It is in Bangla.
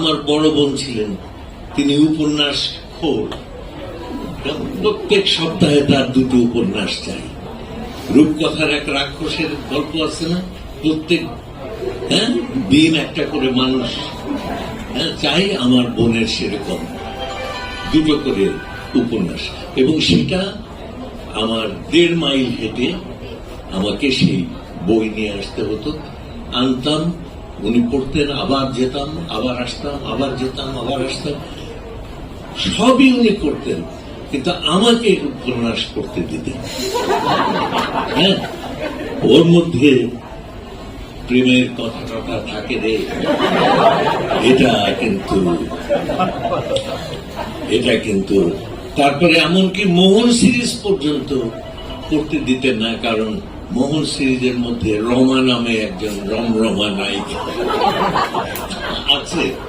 আমার বড় বোন ছিলেন। তিনি উপন্যাস খোর। প্রত্যেক সপ্তাহে তার দুটো উপন্যাস চাই। রূপকথার এক রাক্ষসের গল্প আছে না? প্রত্যেক হ্যাঁ? দিন একটা করে মানুষ হ্যাঁ চাই আমার বোনের সেরকম দুটো করে উপন্যাস। এবং সেটা আমার দেড় মাইল হেঁটে আমাকে সেই বই নিয়ে আসতে হতো। আনতাম উনি পড়তেন, আবার যেতাম, আবার আসতাম, আবার যেতাম, আবার আসতাম। সবই উনি করতেন, কিন্তু আমাকে উপন্যাস পড়তে দিতেন। হ্যাঁ? ওর মধ্যে প্রেমের কথা টথা থাকে রে। এটা কিন্তু এটা কিন্তু, তারপরে এমনকি মোহন সিরিজ পর্যন্ত পড়তে দিতেন না, কারণ মোহন সিরিজের মধ্যে রমা নামে একজন রম রমা নায়িকা আছে।